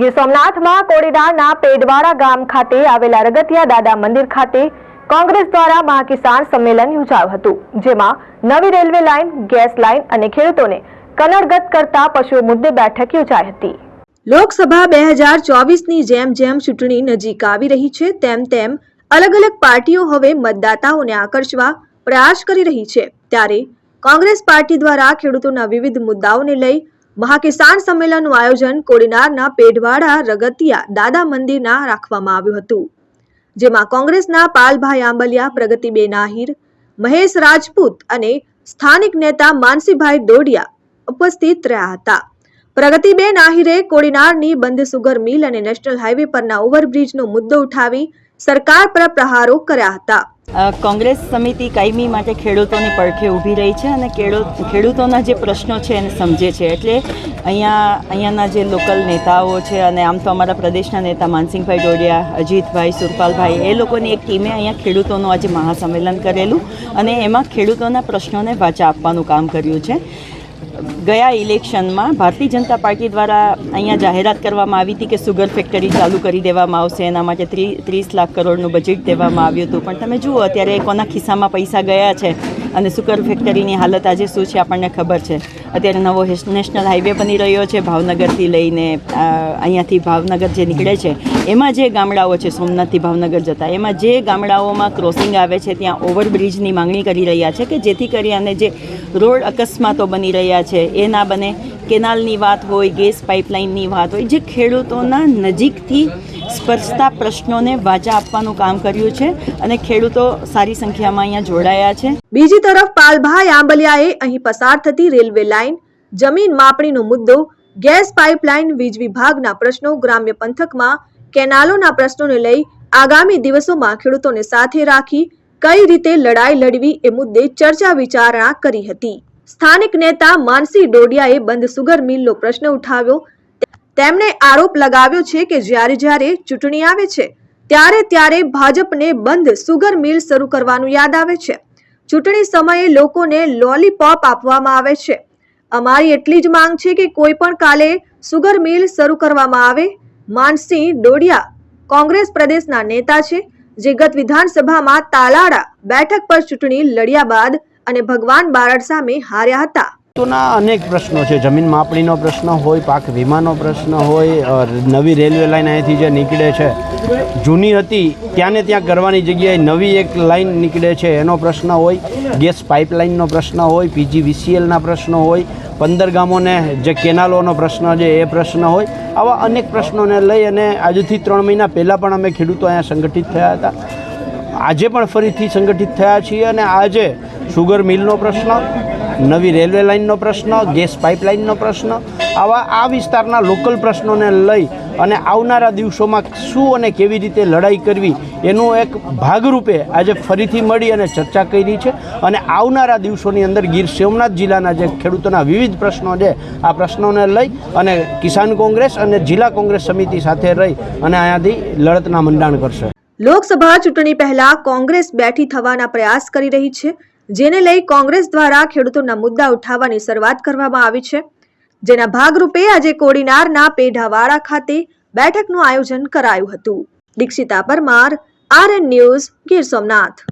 ગીર સોમનાથમાં કોડીનારના પેડવાડા ગામ ખાતે આવેલા રગતિયા દાદા મંદિર ખાતે કોંગ્રેસ દ્વારા મહાકિસાન સંમેલન યોજાયું હતું, જેમાં નવી રેલવે લાઇન, ગેસ લાઇન અને ખેડૂતોને કનડગત કરતા પશુઓ મુદ્દે બેઠક યોજાઈ હતી. લોકસભા બે હજાર ચોવીસની જેમ જેમ ચૂંટણી નજીક આવી રહી છે, તેમ તેમ અલગ અલગ પાર્ટીઓ હવે મતદાતાઓને આકર્ષવા પ્રયાસ કરી રહી છે. ત્યારે કોંગ્રેસ પાર્ટી દ્વારા ખેડૂતોના વિવિધ મુદ્દાઓને લઈ મહાકિસાન સંમેલનનું આયોજન કોડીનારના પેઢવાડા રગતિયા દાદા મંદિરના રાખવામાં આવ્યું હતું, જેમાં કોંગ્રેસના પાલભાઈ આંબલિયા, પ્રગતિબેન આહિર, મહેશ રાજપૂત અને સ્થાનિક નેતા માનસીભાઈ દોડિયા ઉપસ્થિત રહ્યા હતા. પ્રગતિબેન આહિરે કોડીનારની બંધ સુગર મિલ અને નેશનલ હાઈવે પરના ઓવરબ્રિજનો મુદ્દો ઉઠાવી સરકાર પર પ્રહારો કર્યા હતા. કોંગ્રેસ સમિતિ કાયમી માટે ખેડૂતોની પડખે ઊભી રહી છે અને ખેડૂત, ખેડૂતોના જે પ્રશ્નો છે એને સમજે છે. એટલે અહીંયા, અહીંયાના જે લોકલ નેતાઓ છે અને આમ તો અમારા પ્રદેશના નેતા માનસિંહભાઈ ડોડિયા, અજીતભાઈ સુરપાલભાઈ, એ લોકોની એક ટીમે અહીંયા ખેડૂતોનું આજે મહાસંમેલન કરેલું અને એમાં ખેડૂતોના પ્રશ્નોને વાચા આપવાનું કામ કર્યું છે. ગયા ઇલેક્શનમાં ભારતીય જનતા પાર્ટી દ્વારા અહીંયા જાહેરાત કરવામાં આવી હતી કે સુગર ફેક્ટરી ચાલુ કરી દેવામાં આવશે. એના માટે ત્રી, ત્રીસ લાખ કરોડનું બજેટ દેવામાં આવ્યું હતું. પણ તમે જુઓ, અત્યારે કોના ખિસ્સામાં પૈસા ગયા છે અને સુગર ફેક્ટરીની હાલત આજે શું છે આપણને ખબર છે. અત્યારે નવો નેશનલ હાઈવે બની રહ્યો છે ભાવનગરથી લઈને અહીંયાથી ભાવનગર જે નીકળે છે, એમાં જે ગામડાઓ છે, સોમનાથથી ભાવનગર જતા, એમાં જે ગામડાઓમાં ક્રોસિંગ આવે છે, ત્યાં ઓવરબ્રિજની માંગણી કરી રહ્યા છે કે જેથી કરી અને જે રોડ અકસ્માતો બની રહ્યા છે એ ના બને. કેનાલની વાત હોય, ગેસ પાઇપલાઇનની વાત હોય, જે ખેડૂતોના નજીકથી સ્પર્શતા પ્રશ્નોને વાચા આપવાનું કામ કર્યું છે અને ખેડૂતો સારી સંખ્યામાં અહીંયા જોડાયા છે. બીજી તરફ પાલભાઈ આંબલિયાએ અહીં પસાર થતી રેલવે લાઇન, જમીન માપણીનો મુદ્દો, ગેસ પાઇપલાઇન વીજ વિભાગના પ્રશ્નો ગ્રામ્ય પંથકમાં, કેનાલોના પ્રશ્નોને લઈ આગામી દિવસોમાં ખેડૂતોને સાથે રાખી કઈ રીતે લડાઈ લડવી એ મુદ્દે ચર્ચા વિચારણા કરી હતી. સ્થાનિક નેતા માનસી ડોડિયાએ બંધ સુગર મિલનો પ્રશ્ન ઉઠાવ્યો. તેમણે આરોપ લગાવ્યો છે કે જ્યારે જ્યારે ચૂંટણી આવે છે, ત્યારે ત્યારે ભાજપને બંધ સુગર મિલ શરૂ કરવાનું યાદ આવે છે. ચૂંટણી સમયે લોકોને લોલીપોપ આપવામાં આવે છે. અમારી એટલી જ માંગ છે કે કોઈ પણ કાલે સુગર મિલ શરૂ કરવામાં આવે. માનસિંહ ડોડિયા કોંગ્રેસ પ્રદેશના નેતા છે, જે ગત વિધાનસભામાં તાલાડા બેઠક પર ચૂંટણી લડ્યા બાદ અને ભગવાન બારડ સામે હાર્યા હતા. ના અનેક પ્રશ્નો છે. જમીન માપણીનો પ્રશ્ન હોય, પાક વીમાનો પ્રશ્ન હોય નવી રેલવે લાઇન અહીંથી જે નીકળે છે, જૂની હતી, ત્યાં ને ત્યાં કરવાની જગ્યાએ નવી એક લાઈન નીકળે છે, એનો પ્રશ્ન હોય, ગેસ પાઇપલાઇનનો પ્રશ્ન હોય પીજીવીસીએલના પ્રશ્નો હોય, પંદર ગામોને જે કેનાલોનો પ્રશ્ન છે, એ પ્રશ્ન હોય. આવા અનેક પ્રશ્નોને લઈ અને આજથી ત્રણ મહિના પહેલાં પણ અમે ખેડૂતો અહીંયા સંગઠિત થયા હતા. આજે પણ ફરીથી સંગઠિત થયા છીએ અને આજે સુગર મિલનો પ્રશ્ન, નવી રેલવે લાઇનનો પ્રશ્ન, ગેસ પાઇપલાઇનનો પ્રશ્ન, આવા આ વિસ્તારના લોકલ પ્રશ્નોને લઈ અને આવનારા દિવસોમાં શું અને કેવી રીતે લડાઈ કરવી એનું એક ભાગરૂપે આજે ફરીથી મળી અને ચર્ચા કરી છે. અને આવનારા દિવસોની અંદર ગીર સોમનાથ જિલ્લાના જે ખેડૂતોના વિવિધ પ્રશ્નો છે, આ પ્રશ્નોને લઈ અને કિસાન કોંગ્રેસ અને જિલ્લા કોંગ્રેસ સમિતિ સાથે રહી અને અહીંયાથી લડતના મંડાણ કરશે. લોકસભા ચૂંટણી પહેલા કોંગ્રેસ બેઠી થવાના પ્રયાસ કરી રહી છે. જેને લઈ કોંગ્રેસ દ્વારા ખેડૂતોના મુદ્દા ઉઠાવવાની શરૂઆત કરવામાં આવી છે. જેના ભાગરૂપે આજે કોડીનારના પેઢાવાડા ખાતે બેઠકનું આયોજન કરાયું હતું. Dikshita Parmar, RN news Gir Somnath.